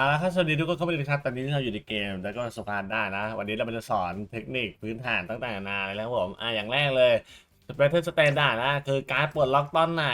เอาละครับสวัสดีทุกคนเข้ามาดูครับ ตอนนี้เราอยู่ในเกมแล้วก็สพานได้นะ วันนี้เราจะสอนเทคนิคพื้นฐานตั้งแต่นานาเลยนะครับผมอะอย่างแรกเลยสเปเ r อร์สแตนดาร์ดนะ คือการปลดล็อกตอนไหน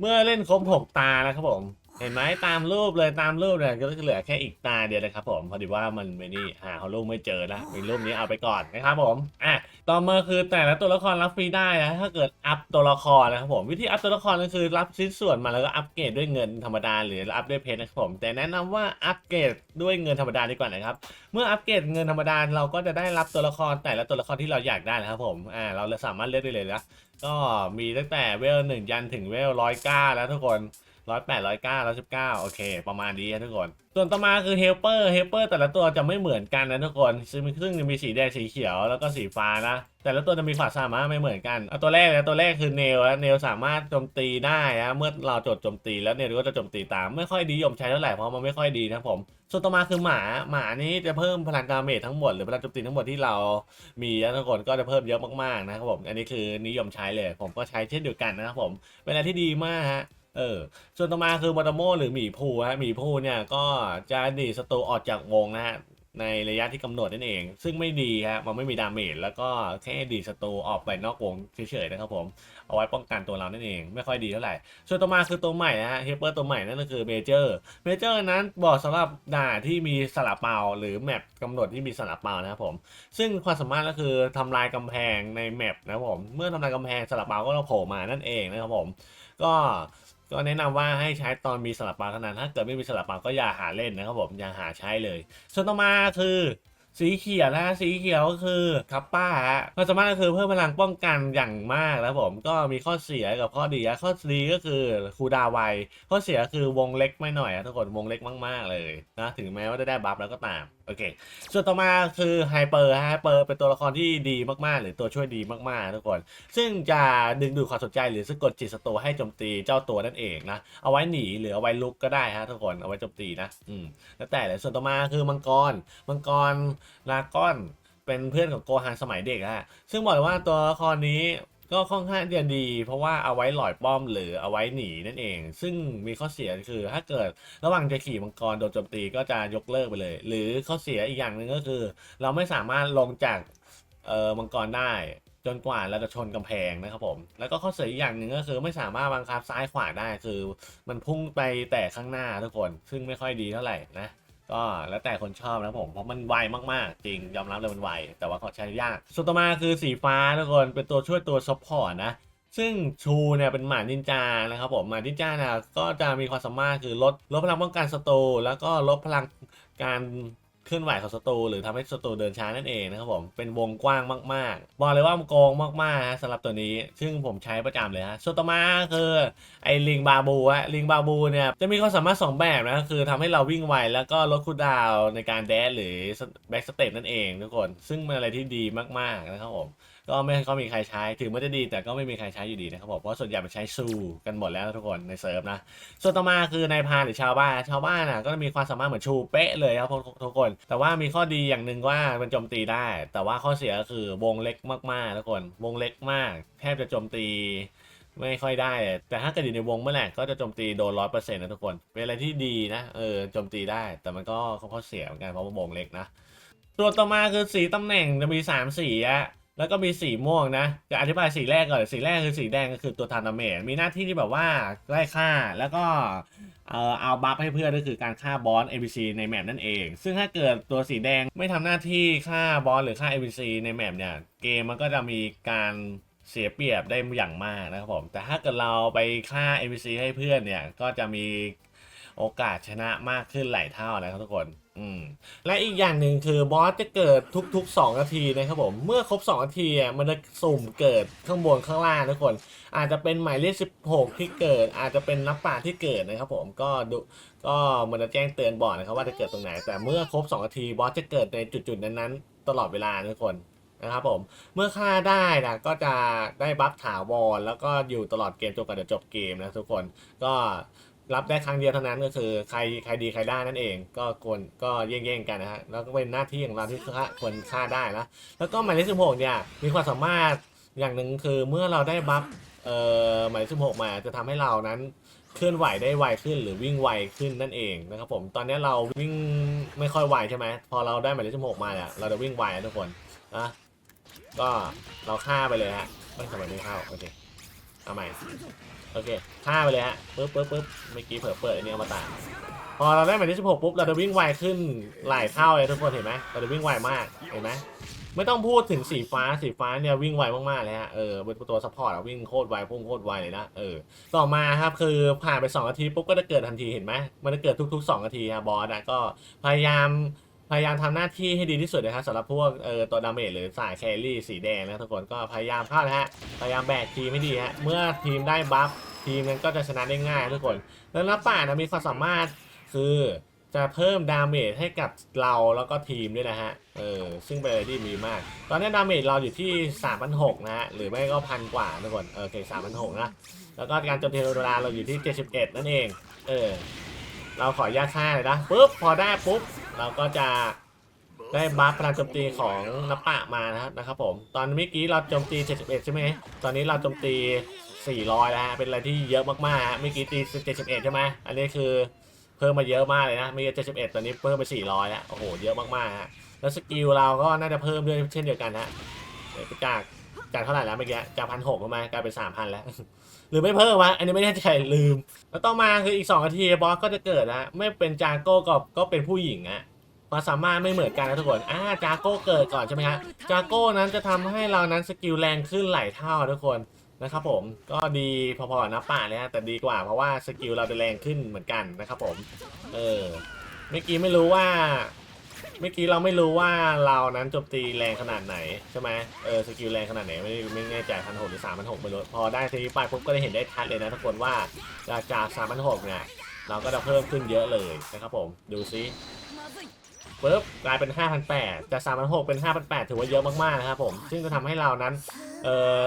เมื่อเล่นครบหกตานะครับผม เห็นไหมตามรูปเลยตามรูปเลยก็เหลือแค่อีกตาเดียวนะครับผมพอดีว่ามันไม่นี่หาเขารูปไม่เจอนะมีรูปนี้เอาไปก่อนนะครับผมอะต่อมาคือแต่ละตัวละครรับฟรีได้นะถ้าเกิดอัพตัวละครนะครับผมวิธีอัพตัวละครก็คือรับชิ้นส่วนมาแล้วก็อัปเกรดด้วยเงินธรรมดาหรืออัพด้วยเพชรนะครับผมแต่แนะนำว่าอัปเกรดด้วยเงินธรรมดาดีกว่านะครับเมื่ออัปเกรดเงินธรรมดาเราก็จะได้รับตัวละครแต่ละตัวละครที่เราอยากได้นะครับผมอ่าเราสามารถเลือกได้เลยนะก็มีตั้งแต่เวลหนึ่งยันถึงเวลร้อยเก้าแล้วทุกคน ร้อยแปดร้อยเก้าร้อยสิบเก้าโอเค ประมาณนี้นะทุกคน ส่วนต่อมาคือเฮลเปอร์เฮลเปอร์แต่ละตัวจะไม่เหมือนกันนะทุกคนซึ่งซึ่งจะมีสีแดงสีเขียวแล้วก็สีฟ้านะแต่ละตัวจะมีความสามารถไม่เหมือนกันเอาตัวแรกนะตัวแรกคือเนลนะเนลสามารถโจมตีได้นะเมื่อเราจดโจมตีแล้วเนลก็จะโจมตีตามไม่ค่อยนิยมใช้เท่าไหร่เพราะมันไม่ค่อยดีนะผมส่วนต่อมาคือหมาหมานี้จะเพิ่มพลังดาเมจทั้งหมดหรือพลังโจมตีทั้งหมดที่เรามีนะทุกคนก็จะเพิ่มเยอะมากๆนะครับผมอันนี้คือนิยมใช้เลย ผมก็ใช้เช่นเดียวกันนะครับผมเป็นอะไรที่ดีมากฮะ เออ ส่วนต่อมาคือมอตโมหรือหมีภูฮะหมีภูเนี่ยก็จะดีดศัตรูออกจากวงนะฮะในระยะที่กำหนดนั่นเอง ซึ่งไม่ดีฮะมันไม่มีดาเมจแล้วก็แค่ดีดศัตรูออกไปนอกวงเฉยๆนะครับผมเอาไว้ป้องกันตัวเรานั่นเองไม่ค่อยดีเท่าไหร่ ส่วนต่อมาคือตัวใหม่นะฮะเฮเปอร์ตัวใหม่นั่นก็คือเมเจอร์เมเจอร์นั้นบอกสำหรับด่าที่มีสลับเปาหรือแมปกำหนดที่มีสลับเปานะครับผม ซึ่งความสามารถก็คือทำลายกำแพงในแมปนะครับผมเมื่อทำลายกำแพงสลับเปาก็จะโผล่มานั่นเองนะครับผม ก็ ก็แนะนำว่าให้ใช้ตอนมีสลับเปาเท่านั้น ถ้าเกิดไม่มีสลับเปาก็อย่าหาเล่นนะครับผมอย่าหาใช้เลย ส่วนต่อมาคือสีเขียวนะสีเขียวก็คือคัปป้าฮะความสามารถก็คือเพิ่มพลังป้องกันอย่างมากแล้วผมก็มีข้อเสียกับข้อดีข้อดีก็คือคูดาไวข้อเสียคือวงเล็กไม่หน่อยอะทุกคนวงเล็กมากๆเลยนะถึงแม้ว่าจะได้บัฟแล้วก็ตาม โอเค ส่วนต่อมาคือไฮเปอร์ไฮเปอร์เป็นตัวละครที่ดีมากๆ หรือตัวช่วยดีมากๆทุกคน ซึ่งจะดึงดูดความสนใจหรือสะกดจิตศัตรูให้โจมตีเจ้าตัวนั่นเองนะ เอาไว้หนีหรือเอาไว้ลุกก็ได้ฮะทุกคน เอาไว้โจมตีนะ อืม แล้วแต่เลยส่วนต่อมาคือมังกร มังกรลาก้อน เป็นเพื่อนของโกฮันสมัยเด็กฮะ ซึ่งบอกเลยว่าตัวละครนี้ ก็ค่อนข้างจะดี เพราะว่าเอาไว้หลอยป้อมหรือเอาไว้หนีนั่นเอง ซึ่งมีข้อเสียคือถ้าเกิดระหว่างจะขี่มังกรโดนโจมตีก็จะยกเลิกไปเลย หรือข้อเสียอีกอย่างหนึ่งก็คือ เราไม่สามารถลงจากเอ่อมังกรได้จนกว่าเราจะชนกำแพงนะครับผม แล้วก็ข้อเสียอีกอย่างหนึ่งก็คือไม่สามารถบังคับซ้ายขวาได้คือ มันพุ่งไปแต่ข้างหน้าทุกคน ซึ่งไม่ค่อยดีเท่าไหร่นะ ก็แล้วแต่คนชอบนะผมเพราะมันไวมากๆ จริงยอมรับเลยมันไว แต่ว่าเขาใช้ยากส่วนต่อมาคือสีฟ้าทุกคนเป็นตัวช่วยตัวซัพพอร์ตนะซึ่งชูเนี่ยเป็นหมานินจานะครับผมหมานินจาเนี่ยก็จะมีความสามารถคือลดลดพลังป้องกันศัตรูแล้วก็ลดพลังการ เคลื่อนไหวของศัตรูหรือทำให้ศัตรูเดินช้านั่นเองนะครับผมเป็นวงกว้างมาก ๆ บอกเลยว่ามันโกงมากๆฮะสำหรับตัวนี้ ซึ่งผมใช้ประจำเลยฮะส่วนต่อมาคือไอ้ลิงบาบูอะลิงบาบูเนี่ยจะมีความสามารถ 2 แบบนะคือทำให้เราวิ่งไวแล้วก็ลดคูดาวในการแดนหรือแบ็กสเตปนั่นเองทุกคน ซึ่งเป็นอะไรที่ดีมากๆนะครับผม ก็ไม่ค่อยมีใครใช้ถึงมันจะดีแต่ก็ไม่มีใครใช้อยู่ดีนะครับผมเพราะส่วนใหญ่มันใช้ซูกันหมดแล้วทุกคนในเซิร์ฟนะส่วนต่อมาคือนายพานหรือชาวบ้านชาวบ้านอะก็มีความสามารถเหมือนชูเป๊ะเลยครับทุกคน แต่ว่ามีข้อดีอย่างหนึ่งว่ามันโจมตีได้ แต่ว่าข้อเสียก็คือวงเล็กมากๆทุกคนวงเล็กมาก แทบจะโจมตีไม่ค่อยได้ แต่ถ้าเกิดอยู่ในวงเมื่อไหร่ก็จะโจมตีโดนร้อยเปอร์เซ็นต์นะทุกคน เป็นอะไรที่ดีนะ เออ โจมตีได้ แต่มันก็ข้อเสียเหมือนกันเพราะว่าวงเล็กนะส่วนต่อมาคือสีตำแหน่งจะมี3สีอะ แล้วก็มีสีม่วงนะจะอธิบายสีแรกก่อนสีแรกคือสีแดงก็คือตัวทานาเมจมีหน้าที่ที่แบบว่าไล่ฆ่าแล้วก็เอ่อเอาบัฟให้เพื่อนก็คือการฆ่าบอส NPC ในแมปนั่นเอง ซึ่งถ้าเกิดตัวสีแดงไม่ทำหน้าที่ฆ่าบอสหรือฆ่า NPC ในแมปเนี่ยเกมมันก็จะมีการเสียเปรียบได้อย่างมากนะครับผม แต่ถ้าเกิดเราไปฆ่า NPC ให้เพื่อนเนี่ยก็จะมีโอกาสชนะมากขึ้นหลายเท่านะครับทุกคน อืมและอีกอย่างหนึ่งคือบอสจะเกิดทุก ๆ 2 นาทีนะครับผมเมื่อครบ 2 นาทีอะมันจะสุ่มเกิดข้างบนข้างล่างทุกคน อาจจะเป็นหมายเลข16 ที่เกิด อาจจะเป็นนับป่าที่เกิดนะครับผมก็ดูก็มันจะแจ้งเตือนบอกนะครับว่าจะเกิดตรงไหน แต่เมื่อครบ 2 นาทีบอสจะเกิดในจุดๆนั้นๆ ตลอดเวลาทุกคนนะครับผมเมื่อฆ่าได้นะก็จะได้บัฟถาวรแล้วก็อยู่ตลอดเกมจนกว่าจะจบเกมนะทุกคนก็ รับได้ครั้งเดียวเท่านั้นก็คือใครใครดีใครได้นั่นเองก็ควรก็แย่งๆกันนะฮะแล้วก็เป็นหน้าที่ของเราที่ฆ่าควรฆ่าได้นะแล้วก็หมายเลขสิบหกเนี่ยมีความสามารถอย่างหนึ่งคือเมื่อเราได้บัฟเอ่อหมายเลขสิบหกมาจะทำให้เรานั้นเคลื่อนไหวได้ไวขึ้นหรือวิ่งไวขึ้นนั่นเองนะครับผมตอนนี้เราวิ่งไม่ค่อยไวใช่ไหมพอเราได้หมายเลขสิบหกมาเนี่ยเราจะวิ่งไวนะทุกคนนะก็เราฆ่าไปเลยฮะไม่ทำไมไม่เข้าโอเคเอาใหม่ โอเคฆ่าไปเลยฮะปึ๊บปึ๊บปึ๊บเมื่อกี้เผลอเปิดอันนี้อมาตาพอเราได้หมายเลขสิบหกปุ๊บเราจะวิ่งไวขึ้นหลายเท่าเลยทุกคนเห็นไหมเราจะวิ่งไวมากเห็นไหมไม่ต้องพูดถึงสีฟ้าสีฟ้าเนี่ยวิ่งไวมากๆเลยฮะเออเป็นตัวซัพพอร์ตอะวิ่งโคตรไวพุ่งโคตรไวเลยนะเออต่อมาครับคือผ่านไป2นาทีปุ๊บก็จะเกิดทันทีเห็นไหมมันจะเกิดทุก ๆ2นาทีครับบอสอะก็พยายาม พยายามทำหน้าที่ให้ดีที่สุดนะครับสำหรับพวกเออตัวดาเมจหรือสายแครี่สีแดงนะทุกคนก็พยายามเข้านะฮะพยายามแบกทีมให้ดีฮะเมื่อทีมได้บัฟทีมนั้นก็จะชนะได้ง่ายทุกคนแล้วนับป่านะมีความสามารถคือจะเพิ่มดาเมจให้กับเราแล้วก็ทีมด้วยนะฮะเออซึ่งเป็นอะไรที่ดีมาก ตอนนี้ดาเมจเราอยู่ที่ 3,600 นะฮะหรือไม่ก็พันกว่าทุกคนเออโอเค3,600นะแล้วก็การโจมตีโดราเราอยู่ที่ 71 นั่นเองเออเราขอญาตฆ่าเลยนะปุ๊บพอได้ปุ๊บ เราก็จะได้บัฟพลังโจมตีของนับปะมานะครับนะครับผมตอนเมื่อกี้เราโจมตี 71 ใช่ไหมตอนนี้เราโจมตี 400 แล้วฮะเป็นอะไรที่เยอะมากๆฮะเมื่อกี้ตี 71 ใช่ไหมอันนี้คือเพิ่มมาเยอะมากเลยนะไม่ใช่71 ตอนนี้เพิ่มไป 400 แล้วโอ้โหเยอะมากๆฮะแล้วสกิลเราก็น่าจะเพิ่มด้วยเช่นเดียวกันฮะจากจากเท่าไหร่แล้วเมื่อกี้จากพันหกมกลายเป็น3,000แล้ว หรือไม่เพิ่มวะอันนี้ไม่แน่ใจลืม แล้วต่อมาคืออีก2นาทีบอสก็จะเกิดนะไม่เป็นจากโก้ก็ก็เป็นผู้หญิงอะความสามารถไม่เหมือนกันนะทุกคนอ่าจากโก้เกิดก่อนใช่ไหมฮะจากโก้นั้นจะทำให้เรานั้นสกิลแรงขึ้นหลายเท่าทุกคนนะครับผมก็ดีพอๆนับป่าเลยฮะแต่ดีกว่าเพราะว่าสกิลเราจะแรงขึ้นเหมือนกันนะครับผมเออเมื่อกี้ไม่รู้ว่า เมื่อกี้เราไม่รู้ว่าเรานั้นโจมตีแรงขนาดไหนใช่ไหมเออสกิลแรงขนาดไหนไม่ไม่แน่ใจพันหกหรือสามพันหกไม่รู้พอได้ทีนี้ไปปุ๊บก็ได้เห็นได้ทัดเลยนะทุกคนว่าจากจากสามพันหกเนี่ยเราก็จะเพิ่มขึ้นเยอะเลยนะครับผมดูซิปุ๊บกลายเป็น 5,800จาก3,600เป็น 5,800 ถือว่าเยอะมากๆนะครับผม ซึ่งจะทำให้เรานั้น เออ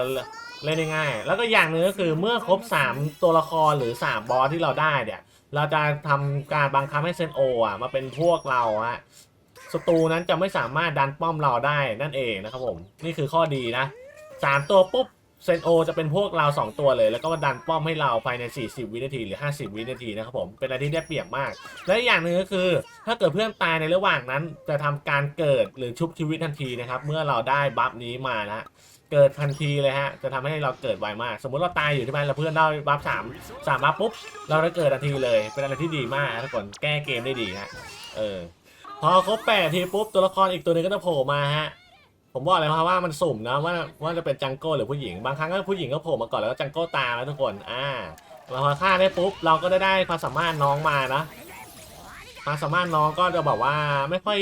เล่นได้ง่าย แล้วก็อย่างหนึ่งก็คือเมื่อครบ 3 ตัวละครหรือ 3 บอสที่เราได้เนี่ย เราจะทำการบังคับให้เซนโออะมาเป็นพวกเราฮะ ศัตรูนั้นจะไม่สามารถดันป้อมเราได้นั่นเองนะครับผมนี่คือข้อดีนะ3ตัวปุ๊บเซนโอจะเป็นพวกเรา 2 ตัวเลย แล้วก็มาดันป้อมให้เราภายใน 40 วินาทีหรือ 50 วินาทีนะครับผมเป็นอะไรที่ได้เปรียบมาก และอย่างหนึ่งก็คือ ถ้าเกิดเพื่อนตายในระหว่างนั้น จะทำการเกิดหรือชุบชีวิตทันทีนะครับ เมื่อเราได้บัฟนี้มานะเกิดทันทีเลยฮะจะทำให้เราเกิดไวมาก สมมุติเราตายอยู่ใช่ไหมเราเพื่อนได้บัฟสามสามบัฟปุ๊บเราจะเกิดทันทีเลย เป็นอะไรที่ดีมากทุกคนแก้เกมได้ดีฮะเออ พอครบแปดทีปุ๊บตัวละครอีกตัวหนึงก็จะโผล่มาฮะผมบอกเลยครับว่ามันสุ่มนะว่าว่าจะเป็นจังโก้หรือผู้หญิงบางครั้งก็ผู้หญิงก็โผล่มาก่อนแล้วก็จังโก้ตามแล้วทุกคนอ่าเราพอฆ่าได้ปุ๊บเราก็ได้ได้ความสามารถน้องมานะความสามารถน้องก็จะบอกว่าไม่ค่อย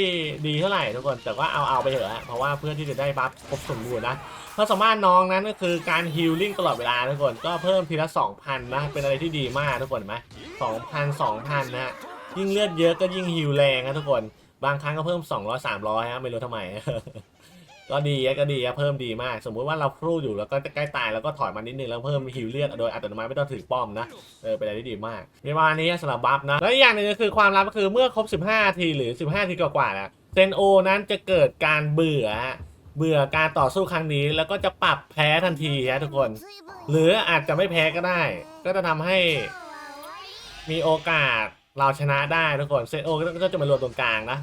ดีเท่าไหร่ทุกคนแต่ว่าเอาเอาไปเถอะเพราะว่าเพื่อที่จะได้บัฟครบสมบูรณ์นะความสามารถน้องนั้นก็คือการฮิลลิ่งตลอดเวลาทุกคนก็เพิ่มทีละ2,000นะเป็นอะไรที่ดีมากทุกคนเห็นไหม2,000 2,000นะฮะยิ่งเลือดเยอะก็ยิ่งฮิลแรงนะทุกคน บางครั้งก็เพิ่ม200 300ฮะไม่รู้ทำไม ก็ดีก็ดีเพิ่มดีมาก สมมุติว่าเราครู่อยู่แล้วก็ใกล้ตายแล้วก็ถอยมานิดนึงแล้วเพิ่มฮิลเลือดโดยอัตโนมัติไม่ต้องถือป้อมนะเออเป็นอะไรที่ดีมากมีประมาณนี้สำหรับบัฟนะแล้วอย่างหนึ่งก็คือความลับก็คือเมื่อครบ 15นาทีหรือ 15นาทีกว่าๆนะเซนโอนั้นจะเกิดการเบื่อเบื่อการต่อสู้ครั้งนี้ แล้วก็จะปรับแพ้ทันทีฮะทุกคน หรืออาจจะไม่แพ้ก็ได้ ก็จะทำให้มีโอกาส เราชนะได้ทุกคนเซนโอก็จะมารวมตรงกลางนะ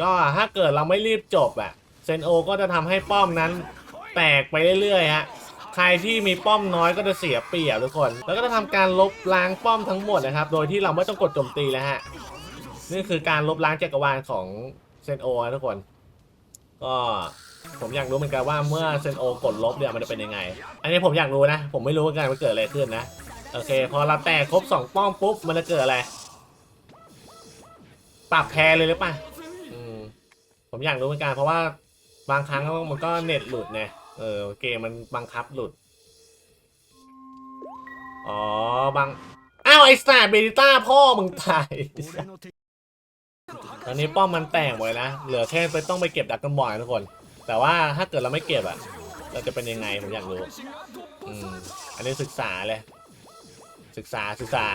ก็ถ้าเกิดเราไม่รีบจบอะเซนโอก็จะทำให้ป้อมนั้นแตกไปเรื่อยๆฮะใครที่มีป้อมน้อยก็จะเสียเปรียบทุกคน แล้วก็จะทำการลบล้างป้อมทั้งหมดนะครับ โดยที่เราไม่ต้องกดโจมตีแล้วฮะนี่คือการลบล้างจักรวาลของเซนโอนะทุกคน ก็ผมอยากรู้เหมือนกันว่าเมื่อเซนโอกดลบเนี่ยมันจะเป็นยังไง อันนี้ผมอยากรู้นะ ผมไม่รู้เหมือนกันว่าเกิดอะไรขึ้นนะ โอเค พอเราแตกครบสองป้อมปุ๊บมันจะเกิดอะไร ปรับแพ้เลยหรือเปล่าอืมผมอยากรู้เหมือนกันเพราะว่าบางครั้งมันก็เน็ตหลุดไงเออเกมมันบังคับหลุด อ๋อบาง อ้าวไอ้สตาร์เบดิต้าพ่อมึงตาย ตอนนี้ป้อมมันแตกหมดเลยนะ เหลือแค่ไปต้องไปเก็บดักกันบ่อยทุกคน แต่ว่าถ้าเกิดเราไม่เก็บอะเราจะเป็นยังไงผมอยากรู้ อืม อันนี้ศึกษาเลย ศึกษาศึกษา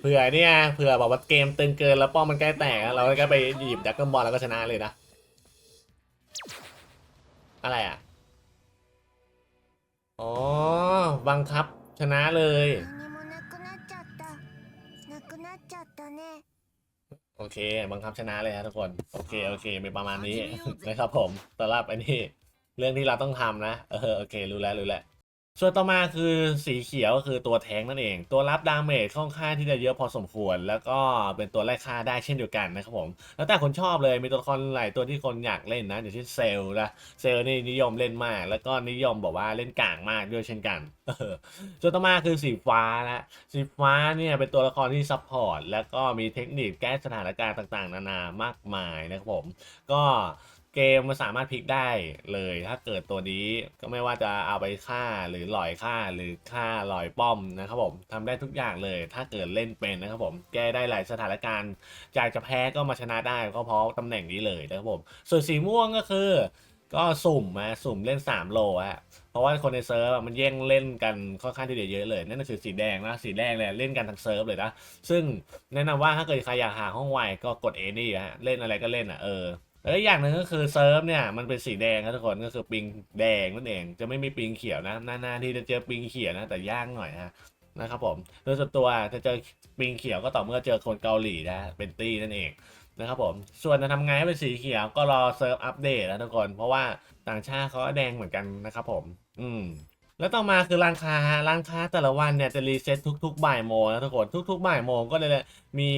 เผื่อเนี่ยเผื่อบอกว่าเกมตึงเกินแล้วป้อมมันใกล้แตกเราก็ไปหยิบดักเกิลบอลแล้วก็ชนะเลยนะ อะไรอะ อ๋อ บังคับชนะเลยโอเค บังคับชนะเลยนะทุกคน โอเค โอเคเป็นประมาณนี้นะครับผมสำหรับไอ้นี่ เรื่องที่เราต้องทำนะ เออ โอเค รู้แล้ว รู้แล้ว ส่วนต่อมาคือสีเขียวก็คือตัวแทงนั่นเอง ตัวรับดาเมจค่อนข้างที่จะเยอะพอสมควร แล้วก็เป็นตัวไล่ฆ่าได้เช่นเดียวกันนะครับผม แล้วแต่คนชอบเลยมีตัวละครหลายตัวที่คนอยากเล่นนะอย่างเช่นเซลล์นะเซลล์นี่นิยมเล่นมาก แล้วก็นิยมบอกว่าเล่นกลางมากด้วยเช่นกันส่วนต่อมาคือสีฟ้านะสีฟ้าเนี่ยเป็นตัวละครที่ซัพพอร์ตแล้วก็มีเทคนิคแก้สถานการณ์ต่างๆ นานามากมายนะครับผม ก็ เกมมันสามารถพลิกได้เลย ถ้าเกิดตัวนี้ก็ไม่ว่าจะเอาไปฆ่าหรือหลอยฆ่าหรือฆ่าหลอยป้อมนะครับผมทำได้ทุกอย่างเลย ถ้าเกิดเล่นเป็นนะครับผมแก้ได้หลายสถานการณ์จากจะแพ้ก็มาชนะได้ก็เพราะตำแหน่งนี้เลยนะครับผมส่วนสีม่วงก็คือ ก็สุ่มมาสุ่มเล่น 3 โลอะเพราะว่าคนในเซิร์ฟมันแย่งเล่นกันค่อนข้างที่จะเยอะเลยนั่นก็คือสีแดงนะสีแดงเนี่ยเล่นกันทั้งเซิร์ฟเลยนะซึ่งแนะนำว่าถ้าเกิดใครอยากหาห้องไวก็กดเอนี่ฮะเล่นอะไรก็เล่นอะเออ แล้วอย่างหนึ่งก็คือเซิร์ฟเนี่ยมันเป็นสีแดงครับทุกคนก็คือปิงแดงนั่นเอง จะไม่มีปิงเขียวนะนานๆที่จะเจอปิงเขียวนะแต่ยากหน่อยฮะนะครับผมโดยส่วนตัวจะเจอปิงเขียวก็ต่อเมื่อเจอคนเกาหลีนะเป็นตี้นั่นเองนะครับผมส่วนจะทำไงให้เป็นสีเขียวก็รอเซิร์ฟอัปเดตนะทุกคน เพราะว่าต่างชาติเขาแดงเหมือนกันนะครับผม อืม แล้วต่อมาคือร้านค้าร้านค้าแต่ละวันเนี่ยจะรีเซ็ตทุกๆบ่ายโมงนะทุกคนทุกๆบ่ายโมงก็เลยมี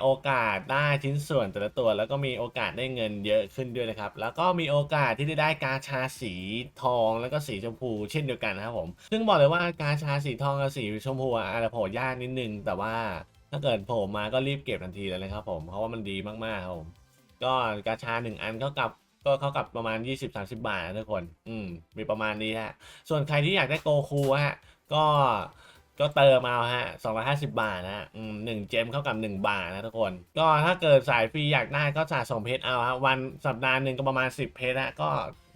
โอกาสได้ชิ้นส่วนแต่ละตัว แล้วก็มีโอกาสได้เงินเยอะขึ้นด้วยนะครับ แล้วก็มีโอกาสที่จะได้กาชาสีทองแล้วก็สีชมพู เช่นเดียวกันนะครับผม ซึ่งบอกเลยว่ากาชาสีทองกับสีชมพูอะอาจจะโผล่ยากนิดนึง แต่ว่าถ้าเกิดโผล่มาก็รีบเก็บทันทีเลยนะครับผมเพราะว่ามันดีมากๆครับผมก็กาชาหนึ่งอันเท่ากับ ก็เท่ากับประมาณ 20-30 บาทนะทุกคน อืม มีประมาณนี้ฮะ ส่วนใครที่อยากได้โกคูฮะ ก็ก็เติมเอาฮะ 250 บาทนะอืมหนึ่งเจมเท่ากับ 1 บาทนะทุกคน ก็ถ้าเกิดสายฟรีอยากได้ก็สะสมเพชรเอาฮะ วันสัปดาห์หนึ่งก็ประมาณ 10 เพชรฮะ ก็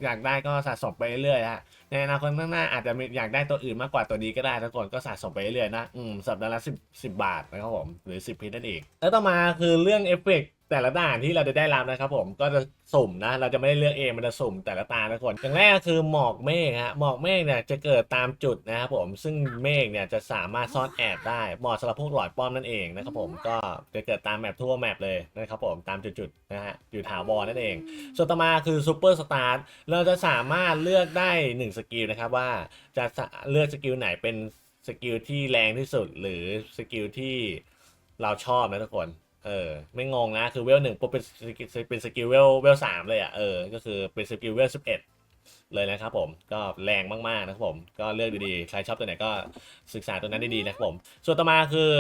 อยากได้ก็สะสมไปเรื่อยๆฮะ ในอนาคตข้างหน้าอาจจะมีอยากได้ตัวอื่นมากกว่าตัวนี้ก็ได้ทุกคน ก็สะสมไปเรื่อยๆนะ อืม สัปดาห์ละสิบสิบบาทนะครับผม หรือสิบเพชรนั่นเอง แล้วต่อมาคือเรื่องเอฟเฟก แต่ละด่านที่เราจะได้รับนะครับผมก็จะสุ่มนะ เราจะไม่ได้เลือกเองมันจะสุ่มแต่ละตาทุกคนอย่างแรกคือหมอกเมฆฮะหมอกเมฆเนี่ยจะเกิดตามจุดนะครับผมซึ่งเมฆเนี่ยจะสามารถซ่อนแอบได้เหมาะสำหรับพวกหลอดป้อมนั่นเองนะครับผมก็จะเกิดตามแมปทั่วแมปเลยนะครับผมตามจุดๆนะฮะอยู่ถาวรนั่นเอง ส่วนต่อมาคือซูเปอร์สตาร์เราจะสามารถเลือกได้ 1 สกิลนะครับว่าจะเลือกสกิลไหนเป็นสกิลที่แรงที่สุดหรือสกิลที่เราชอบนะทุกคน เออไม่งงนะคือเวลหนึ่งปุ๊บเป็นสกิลเป็นสกิลเวลเวลสามเลยอะเออก็คือเป็นสกิลเวลสิบเอ็ดเลยนะครับผมก็แรงมากๆนะครับผมก็เลือกดีๆ ใครชอบตัวไหนก็ศึกษาตัวนั้นดีๆนะครับผม ส่วนต่อมาคือ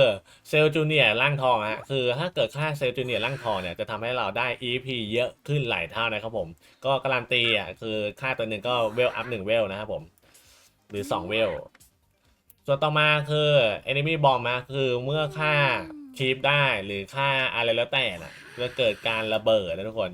เซลจูเนียร่างทองฮะคือถ้าเกิดค่าเซลจูเนียร่างทองเนี่ยจะทำให้เราได้ EP เยอะขึ้นหลายเท่านะครับผม ก็การันตีอะคือค่าตัวหนึ่งก็เวลอัพหนึ่งเวลนะครับผม หรือ 2 เวล ส่วนต่อมาคือ enemy bomb นะคือเมื่อค่า คีปได้หรือค่าอะไรแล้วแต่น่ะจะเกิดการระเบิดนะทุกคน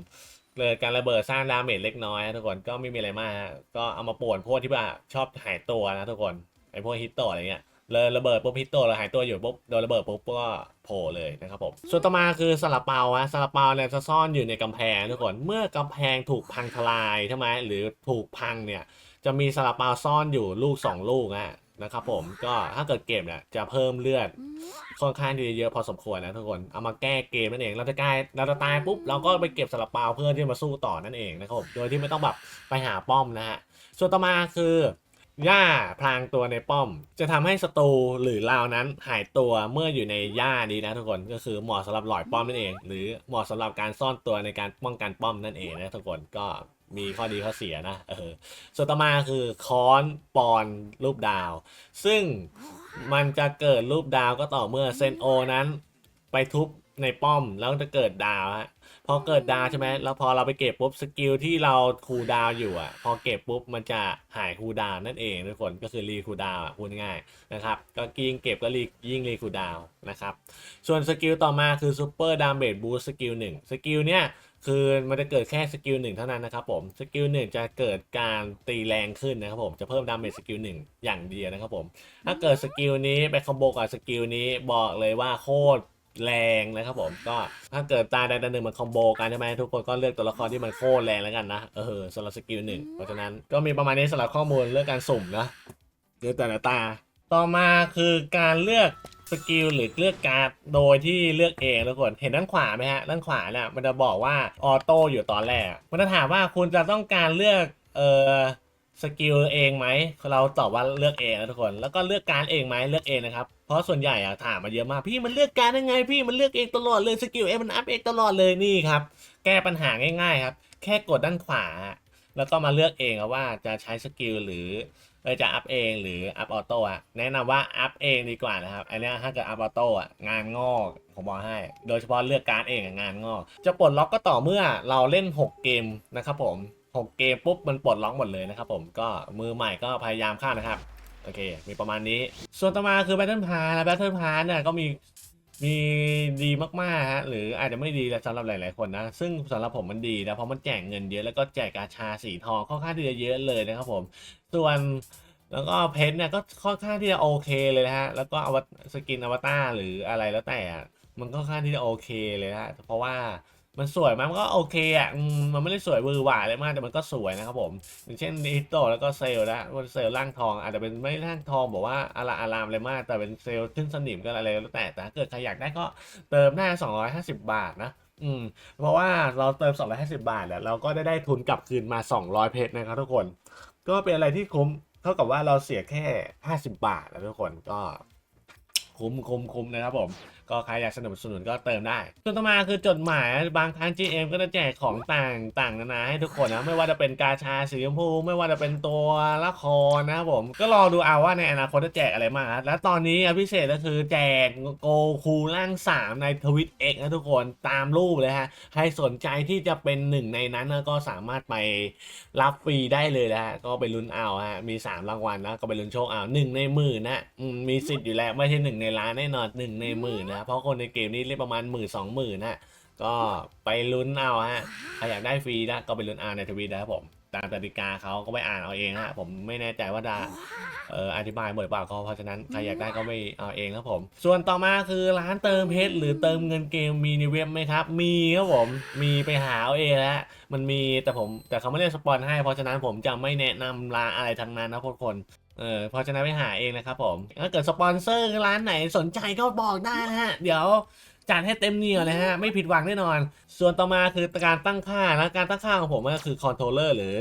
เกิดการระเบิดสร้างดาเมจเล็กน้อยนะทุกคนก็ไม่มีอะไรมากก็เอามาป่วนพวกที่ว่าชอบหายตัวนะทุกคนไอพวกฮิตโตอะไรเงี้ยเลยระเบิดปุ๊บฮิตโตเราหายตัวอยู่ปุ๊บโดนระเบิดปุ๊บก็โผล่เลยนะครับผมส่วนต่อมาคือซาลาเปาฮะซาลาเปาเนี่ยจะซ่อนอยู่ในกำแพงทุกคนเมื่อกำแพงถูกพังทลายใช่ไหมหรือถูกพังเนี่ยจะมีซาลาเปาซ่อนอยู่ลูก 2 ลูกอะนะครับผมก็ถ้าเกิดเก็บเนี่ยจะเพิ่มเลือดค่อนข้างเยอะพอสมควรนะทุกคนเอามาแก้เกมนั่นเองเราจะกลายเราจะตายปุ๊บเราก็ไปเก็บซาลาเปาเพื่อที่มาสู้ต่อนั่นเองนะครับผมโดยที่ไม่ต้องแบบไปหาป้อมนะฮะส่วนต่อมาคือหญ้าพรางตัวในป้อม จะทำให้ศัตรูหรือเรานั้นหายตัวเมื่ออยู่ในหญ้านี้นะทุกคนก็คือเหมาะสำหรับหลอยป้อมนั่นเอง หรือเหมาะสำหรับการซ่อนตัวในการป้องกันป้อมนั่นเองนะทุกคนก็ มีข้อดีข้อเสียนะเออส่วนต่อมาคือค้อนปอนรูปดาว ซึ่งมันจะเกิดรูปดาวก็ต่อเมื่อเซนโอนั้นไปทุบในป้อมแล้วจะเกิดดาวฮะพอเกิดดาวใช่ไหมแล้วพอเราไปเก็บปุ๊บสกิลที่เราคูดาวอยู่อะ พอเก็บปุ๊บมันจะหายคูดาวนั่นเองทุกคนก็คือรีคูดาวอะพูดง่ายนะครับ ก็ยิ่งเก็บก็รียิ่งรีคูดาวนะครับ ส่วนสกิลต่อมาคือซูเปอร์ดามเบดบูสกิลหนึ่งสกิลเนี้ย คือมันจะเกิดแค่สกิลหนึ่งเท่านั้นนะครับผมสกิลหนึ่งจะเกิดการตีแรงขึ้นนะครับผมจะเพิ่มดาเมจสกิลหนึ่งอย่างเดียวนะครับผมถ้าเกิดสกิลนี้ไปคอมโบกับสกิลนี้บอกเลยว่าโคตรแรงนะครับผมก็ถ้าเกิดตาใดตาหนึ่งมันคอมโบกันใช่ไหมทุกคนก็เลือกตัวละครที่มันโคตรแรงแล้วกันนะเออสำหรับสกิลหนึ่งเพราะฉะนั้นก็มีประมาณนี้สำหรับข้อมูลเรื่องการสุ่มนะเดี๋ยวแต่ละตา ต่อมาคือการเลือก สกิลหรือเลือกการ์ดโดยที่เลือกเองทุกคนเห็นด้านขวาไหมฮะด้านขวาเนี่ยมันจะบอกว่าออโต้อยู่ตอนแรกมันจะถามว่าคุณจะต้องการเลือกเออสกิลเองไหมเราตอบว่าเลือกเองนะทุกคน แล้วก็เลือกการดเองไหมเลือกเองนะครับเพราะส่วนใหญ่อะถามมาเยอะมากพี่มันเลือกการดยังไง พี่มันเลือกเองตลอดเลยสกิลเองมันอัพเองตลอดเลยนี่ครับแก้ปัญหาง่ายๆครับแค่กดด้านขวา แล้วก็มาเลือกเองว่าจะใช้สกิลหรือ เลยจะอัพเองหรืออัพออโต้อะแนะนำว่าอัพเองดีกว่านะครับอันนี้ถ้าเกิดอัพออโต้อะงานงอกผมบอกให้ โดยเฉพาะเลือกการดเองงานงอก จะปลดล็อกก็ต่อเมื่อเราเล่น 6 เกมนะครับผม 6 เกมปุ๊บมันปลดล็อกหมดเลยนะครับผมก็มือใหม่ก็พยายามข้านะครับโอเค มีประมาณนี้ ส่วนต่อมาคือ Battle Pass และ Battle Pass เนี่ยก็มี มีดีมากๆฮะหรืออาจจะไม่ดีสำหรับหลายๆคนนะ ซึ่งสำหรับผมมันดีนะเพราะมันแจกเงินเยอะแล้วก็แจกกาชาสีทองค่อนข้างที่จะเยอะเลยนะครับผม ส่วนแล้วก็เพชรเนี่ยก็ค่อนข้างที่จะโอเคเลยนะฮะแล้วก็อวสกินอวตารหรืออะไรแล้วแต่มันก็ค่อนข้างที่จะโอเคเลยนะฮะเพราะว่า มันสวยมันก็โอเคอะมันไม่ได้สวยเวอหวาอะไรมากแต่มันก็สวยนะครับผมอย่างเช่นนิโตแล้วก็เซลล์นะว่าเซลล์ร่างทอง อาจจะเป็นไม่ร่างทองบอกว่าอาราอารามอะไรมาก แต่เป็นเซลล์ขึ้นสนิมกันอะไรแล้วแต่แต่ถ้าเกิดใครอยากได้ก็เติมได้250 บาทนะอืมเพราะว่าเราเติม 250 บาทแล้วเราก็ได้ได้ทุนกลับคืนมา 200 เพชรนะครับทุกคน ก็เป็นอะไรที่คุ้มเท่ากับว่าเราเสียแค่ 50 บาทนะทุกคนก็คุ้มคุ้มคุ้มนะครับผม ก็ใครอยากสนับสนุนก็เติมได้ ส่วนต่อมาคือจดหมายบางครั้ง GM ก็จะแจกของต่างต่างนานาให้ทุกคนนะ ไม่ว่าจะเป็นกาชาสีชมพู ไม่ว่าจะเป็นตัวละครนะครับผม ก็รอดูเอาว่าในอนาคตจะแจกอะไรมาและตอนนี้พิเศษก็คือแจกโกคูร่าง3 ในทวิต X นะทุกคนตามรูปเลยฮะใครสนใจที่จะเป็นหนึ่งในนั้นนะก็สามารถไปรับฟรีได้เลยนะฮะก็ไปลุ้นเอาฮะมี 3 รางวัลนะก็ไปลุ้นโชคเอาหนึ่งในหมื่นนะมมีสิทธิ์อยู่แล้วไม่ใช่หนึ่งในล้านแน่นอนหนึ่งในหมื่นนะเพราะคนในเกมนี้เล่นประมาณหมื่นสองหมื่นนะก็ไปลุ้นเอาฮะใครอยากได้ฟรีนะก็ไปลุ้นเอาในทวิตนะครับผมตามกติกาเขาก็ไปอ่านเอาเองฮะผมไม่แน่ใจว่าจะเอ่ออธิบายหมดหรือเปล่าก็เพราะฉะนั้นใครอยากได้ก็ไปเอาเองครับผม ส่วนต่อมาคือร้านเติมเพชรหรือเติมเงินเกมมีในเว็บไหมครับ มีครับผมมีไปหาเอาเองแล้วมันมีแต่ผมแต่เขาไม่ได้สปอนให้เพราะฉะนั้นผมจะไม่แนะนำร้านอะไรทั้งนั้นนะทุกคน เออพราะฉะนั้นไปหาเองนะครับผมถ้าเกิดสปอนเซอร์ร้านไหนสนใจก็บอกได้นะฮะ เดี๋ยวจัดให้เต็มเหนียวเลยฮะ ไม่ผิดหวังแน่นอน ส่วนต่อมาคือการตั้งค่านะการตั้งค่าของผมก็คือคอนโทรลเลอร์หรือ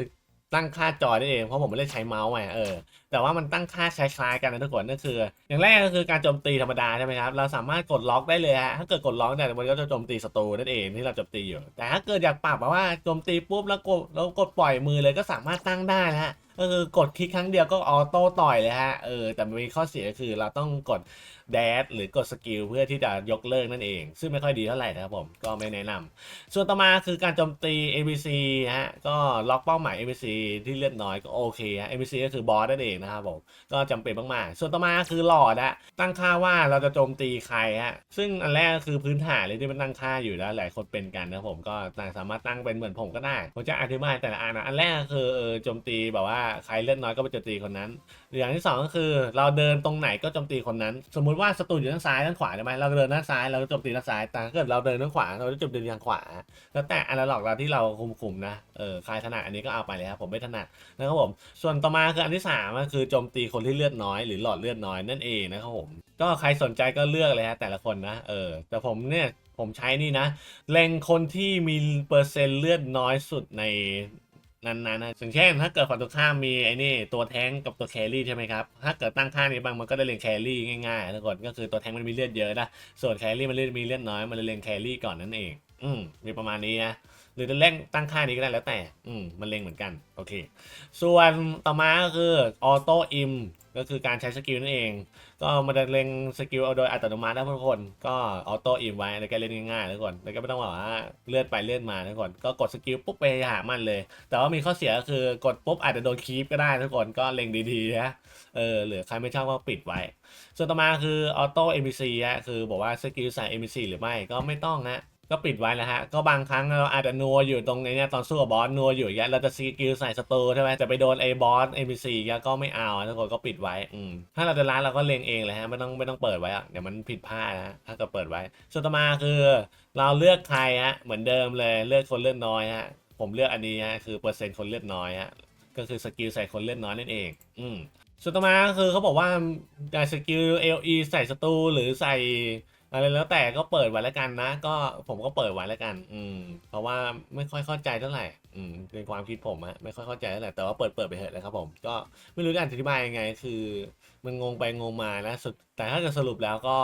ตั้งค่าจอนั่เอง เพราะผมไม่ได้ใช้เมาส์ไงเออแต่ว่ามันตั้งค่าคล้ายๆกันนะทุกคนนั่นคือ อย่างแรกก็คือการโจมตีธรรมดาใช่ไหมครับเราสามารถกดล็อกได้เลยฮะถ้าเกิดกดล็อกเนี่ยมันก็จะโจมตีศัตรูนั่นเองที่เราโจมตีอยู่ แต่ถ้าเกิดอยากปรับแบบว่าโจมตีปุ๊บแล้วกดแล้วกดปล่อยมือเลยก็สามารถตั้งได้นะฮะก็คือกดคลิกครั้งเดียวก็ออโต้ต่อยเลยฮะ เออ แต่มันมีข้อเสียคือเราต้องกดแดชหรือกดสกิลเพื่อที่จะยกเลิกนั่นเอง ซึ่งไม่ค่อยดีเท่าไหร่นะครับผม ก็ไม่แนะนำส่วนต่อมาคือการโจมตี ABC ฮะ ก็ล็อกเป้าหมาย ABC ที่เลือดน้อยก็โอเคฮะ ABC ก็คือบอสนั่นเองนะครับผม ก็จำเป็นมากๆ ส่วนต่อมาคือหลอดอะตั้งค่าว่าเราจะโจมตีใครฮะ ซึ่งอันแรกก็คือพื้นฐานเลยที่มันตั้งค่าอยู่แล้วหลายคนเป็นกันนะผม ก็สามารถตั้งเป็นเหมือนผมก็ได้ ผมจะอธิบายแต่ละอันนะ อันแรกก็คือโจมตีแบบว่าใครเลือดน้อยก็ไปโจมตีคนนั้นอย่างที่สองก็คือ เราเดินตรงไหนก็โจมตีคนนั้น สมมุติว่าศัตรูอยู่ด้านซ้ายด้านขวาใช่ไหมเราเดินด้านซ้ายเราก็โจมตีด้านซ้ายแต่ถ้าเกิดเราเดินด้านขวาเราจะโจมตีทางขวา แล้วแต่อันละหลอกเราที่เราคุมๆนะเออใครถนัดอันนี้ก็เอาไปเลยครับผมไม่ถนัดนะครับผมส่วนต่อมาคืออันที่สามก็คือโจมตีคนที่เลือดน้อย หรือหลอดเลือดน้อยนั่นเองนะครับผมก็ใครสนใจก็เลือกเลยฮะแต่ละคนนะเออแต่ผมเนี่ยผมใช้นี่นะเล็งคนที่มีเปอร์เซ็นต์เลือดน้อยสุดใน นั้นๆนะถึงเช่นถ้าเกิดฝั่งตรงข้ามมีไอ้นี่ตัวแท้งกับตัวแครี่ใช่ไหมครับ ถ้าเกิดตั้งค่านี้บางมันก็ได้เล็งแครี่ง่ายๆทุกคนก็คือตัวแท้งมันมีเลือดเยอะนะ ส่วนแครี่มันเลือดมีเลือดน้อย มันเลยเล็งแครี่ก่อนนั่นเอง อืมมีประมาณนี้นะ หรือจะเล่งตั้งค่านี้ก็ได้แล้วแต่ อืมมันเล็งเหมือนกัน โอเค ส่วนต่อมาก็คือออโต้อิม ก็คือการใช้สกิลนั่นเอง ก็มันจะเล็งสกิลเอาโดยอัตโนมัตินะทุกคน ก็ออโต้อิมไว้แล้วก็เล่นง่ายๆทุกคนแล้วก็ไม่ต้องบอกว่าเลื่อนไปเลื่อนมาทุกคน ก็กดสกิลปุ๊บไปหามันเลย แต่ว่ามีข้อเสียก็คือกดปุ๊บอาจจะโดนคีปก็ได้ทุกคน ก็เล็งดีๆนะเออหรือใครไม่ชอบก็ปิดไว้ ส่วนต่อมาคือออโต้ NPC ฮะคือบอกว่าสกิลใส่ NPC หรือไม่ก็ไม่ต้องนะ ก็ปิดไว้แล้วฮะ ก็บางครั้งเราอาจจะนัวอยู่ตรงไอ้เนี้ยตอนสู้กับบอสนัวอยู่เงี้ยเราจะสกิลใส่สตูใช่ไหมแต่ไปโดนไอ้บอส NPC เงี้ยก็ไม่เอาทุกคนก็ปิดไว้อืมถ้าเราจะร้านเราก็เลงเองเลยฮะไม่ต้องไม่ต้องเปิดไว้อะเดี๋ยวมันผิดพลาดนะถ้าเกิดเปิดไว้ส่วนต่อมาคือ เราเลือกใครฮะเหมือนเดิมเลยเลือกคนเลือดน้อยฮะผมเลือกอันนี้ฮะคือเปอร์เซ็นต์คนเลือดน้อยฮะก็คือสกิลใส่คนเลือดน้อยนั่นเอง อืมส่วนต่อมาคือเขาบอกว่าการสกิล LE ใส่ศัตรูหรือใส่ อะไรแล้วแต่ก็เปิดไว้แล้วกันนะ ก็ผมก็เปิดไว้แล้วกัน อืม เพราะว่าไม่ค่อยเข้าใจเท่าไหร่ อืมในความคิดผมอะไม่ค่อยเข้าใจเท่าไหร่แต่ว่าเปิดเปิดไปเถอะนะครับผมก็ไม่รู้จะอธิบายยังไง คือ มันงงไปงงมานะสุดแต่ถ้าจะสรุปแล้วก็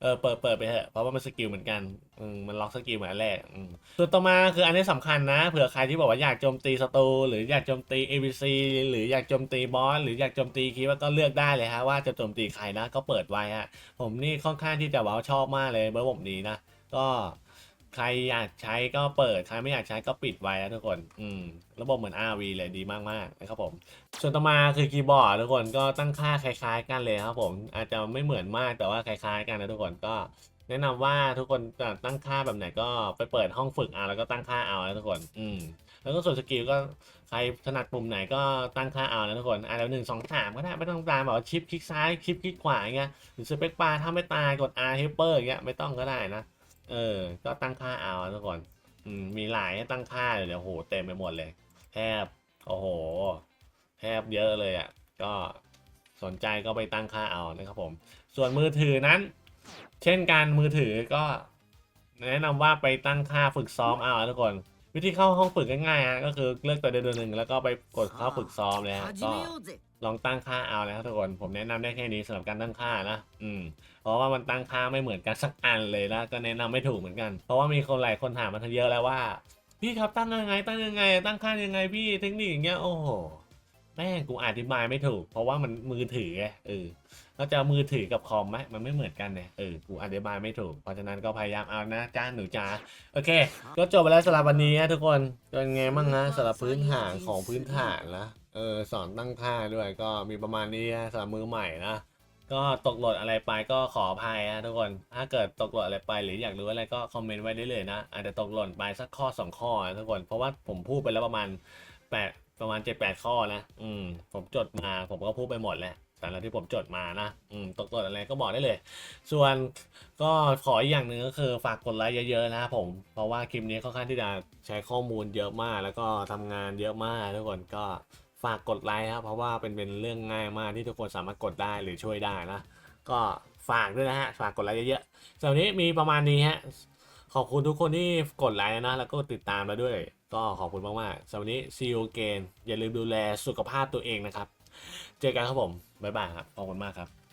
เออเปิดเปิดไปเถอะเพราะว่ามันสกิลเหมือนกันอืมมันล็อกสกิลเหมือนอันแรกอืมส่วนต่อมาคืออันนี้สำคัญนะ เผื่อใครที่บอกว่าอยากโจมตีศัตรูหรืออยากโจมตี ABC หรืออยากโจมตีบอสหรืออยากโจมตีคิดว่าก็เลือกได้เลยฮะว่าจะโจมตีใครนะก็เปิดไว้ฮะผมนี่ค่อนข้างที่จะว้าวชอบมากเลยระบบนี้นะก็ ใครอยากใช้ก็เปิด ใครไม่อยากใช้ก็ปิดไว้นะทุกคน อืม ระบบเหมือน RV เลยดีมากๆนะครับผม ส่วนต่อมาคือคีย์บอร์ดทุกคนก็ตั้งค่าคล้าย ๆ กันเลยครับผม อาจจะไม่เหมือนมากแต่ว่าคล้าย ๆ กันนะทุกคนก็ แนะนำว่าทุกคนจะตั้งค่าแบบไหนก็ไปเปิดห้องฝึกเอาแล้วก็ตั้งค่าเอานะทุกคน อืม แล้วก็ส่วนสกิลก็ใครถนัดปุ่มไหนก็ตั้งค่าเอานะทุกคนอะแล้วหนึ่งสองสามก็ได้ไม่ต้องตามแบบว่าชิปคลิกซ้ายคลิปคลิกขวาอย่างเงี้ยหรือสเปคบาถ้าไม่ตายกด R ฮิปเปอร์อย่างเงี้ยไม่ต้องก็ได้นะ เออ ก็ตั้งค่าเอาทุกคนอืมีหลายให้ตั้งค่าเดี๋ยวโหเต็มไปหมดเลย แทบโอ้โห แทบเยอะเลยอะ่ะ ก็สนใจก็ไปตั้งค่าเอานะครับผม ส่วนมือถือนั้น เช่นการมือถือก็แนะนำว่าไปตั้งค่าฝึกซ้อมเอาทุกคน วิธีเข้าห้องฝึกง่ายๆก็คือเลือกตัวเดือนหนึ่งแล้วก็ไปกดเข้าฝึกซ้อมเล้วก็ ลองตั้งค่าเอานะครับทุกคน ผมแนะนำได้แค่นี้สำหรับการตั้งค่านะอืมเพราะว่ามันตั้งค่าไม่เหมือนกันสักอันเลยนะก็แนะนำไม่ถูกเหมือนกัน เพราะว่ามีคนหลายคนถามมาทั้งเยอะแล้วว่า พี่ครับตั้งยังไง ตั้งยังไง ตั้งค่ายังไงพี่เทคนิคอย่างเงี้ยโอ้โหแม่งกูอธิบายไม่ถูก เพราะว่ามันมือถือเออแล้วจะมือถือกับคอมไหมมันไม่เหมือนกันเนี่ยเออกูอธิบายไม่ถูก เพราะฉะนั้นก็พยายามเอานะจ้าหนูจ้าโอเค ก็จบไปแล้วสำหรับวันนี้นะทุกคนเป็นไงบ้างนะสำหรับพื้นฐานของพื้นฐานนะ เออสอนตั้งค่าด้วยก็มีประมาณนี้นะสำหรับมือใหม่นะก็ตกหล่นอะไรไปก็ขออภัยนะทุกคนถ้าเกิดตกหล่นอะไรไปหรืออยากรู้อะไรก็คอมเมนต์ไว้ได้เลยนะอาจจะตกหล่นไปสักข้อสองข้อนะทุกคนเพราะว่าผมพูดไปแล้วประมาณแปดประมาณเจ็ดแปดข้อนะอืมผมจดมาผมก็พูดไปหมดแล้วแต่ละที่ผมจดมานะอืมตกหล่นอะไรก็บอกได้เลย ส่วนก็ขออีกอย่างหนึ่งก็คือฝากกดไลค์เยอะๆนะผม เพราะว่าคลิปนี้ค่อนข้างที่จะใช้ข้อมูลเยอะมาก แล้วก็ทำงานเยอะมากทุกคนก็ ฝากกดไลค์ครับเพราะว่าเป็นเป็นเรื่องง่ายมากที่ทุกคนสามารถกดได้หรือช่วยได้นะ ก็ฝากด้วยนะฮะฝากกดไลค์เยอะๆสำหรับนี้มีประมาณนี้ฮะขอบคุณทุกคนที่กดไลค์นะแล้วก็ติดตามมาด้วย ก็ขอบคุณมากๆสำหรับวันนี้ see you again อย่าลืมดูแลสุขภาพตัวเองนะครับ เจอกันครับผมบ๊ายบายครับขอบคุณมากครับ